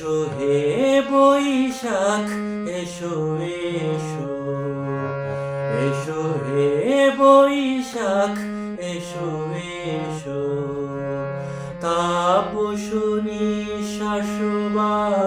এসো হে বৈশাখ এসো এসো। এসো হে বৈশাখ এসো এসো। তাপসুনি শাশুবায়ে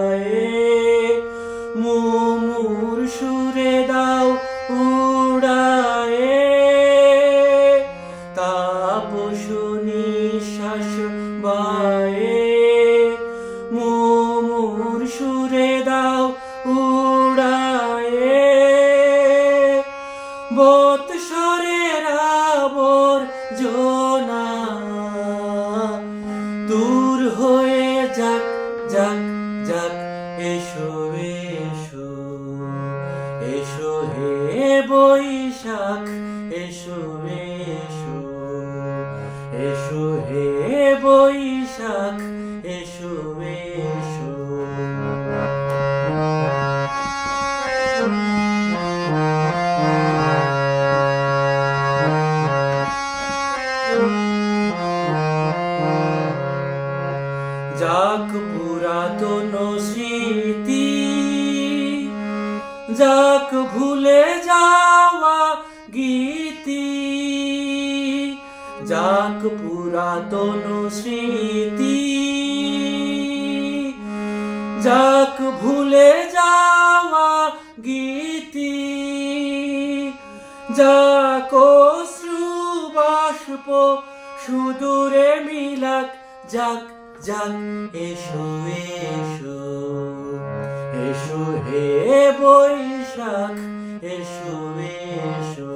বৎসরের আবর জোনা দূর হয়ে যাক যাক যাক, এসো এসো এসো হে বৈশাখ, এসো এসো। স্মৃতি। যাক ভুলে যাওয়া গীতি। যাক পুরাতন স্মৃতি। যাক ভুলে যাওয়া গীতি। যাক অশ্রু বাষ্প, সুদূরে মিলাক, যাক যাক এসো এসো। এসো হে বৈশাখ, এসো এসো।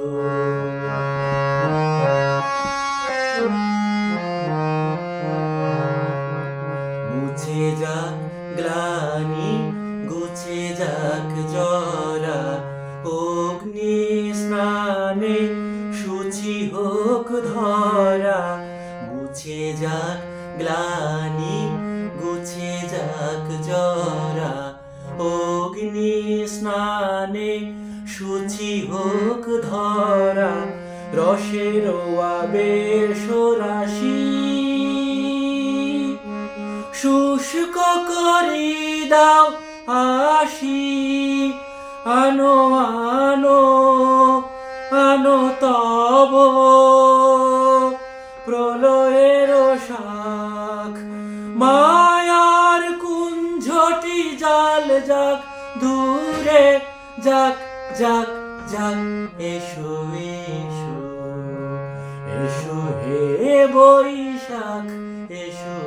মুছে যাক গ্লানি, গুছে যাক জরা, অগ্নি স্নানে সুচি হোক ধরা, মুছে যাক গ্লানি অগ্নি স্নানে সূচি হোক ধরা, রসের আবের সরাসি শুষ্ক করি দাও আসি আনো আনো আনো তব। প্রলয়ের শাখ মায়ার দূরে যাক যাক যাক, এসো এসো এসো হে বৈশাখ, এসো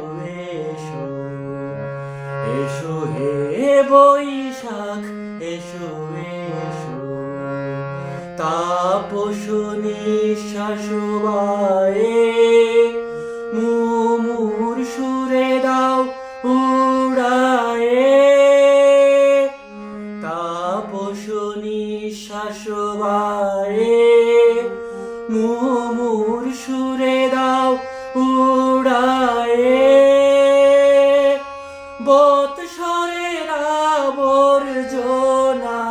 এসো এসো হে বৈশাখ, এসো এসো। তাপসনি শাশুবায়ে মুমুর শাশুবায়ে মুমুর সুরে দাও উড়ায়ে। বত বৎসরের আবর্জনা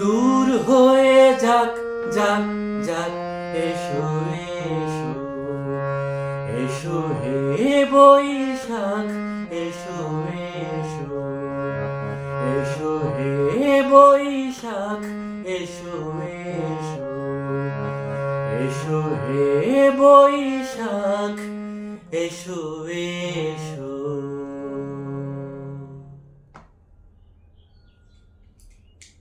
দূর হয়ে যাক যাক যাক, এসো এসো এসো হে বৈশাখ বৈশাখ এসো এসো এসো হে বৈশাখ এসো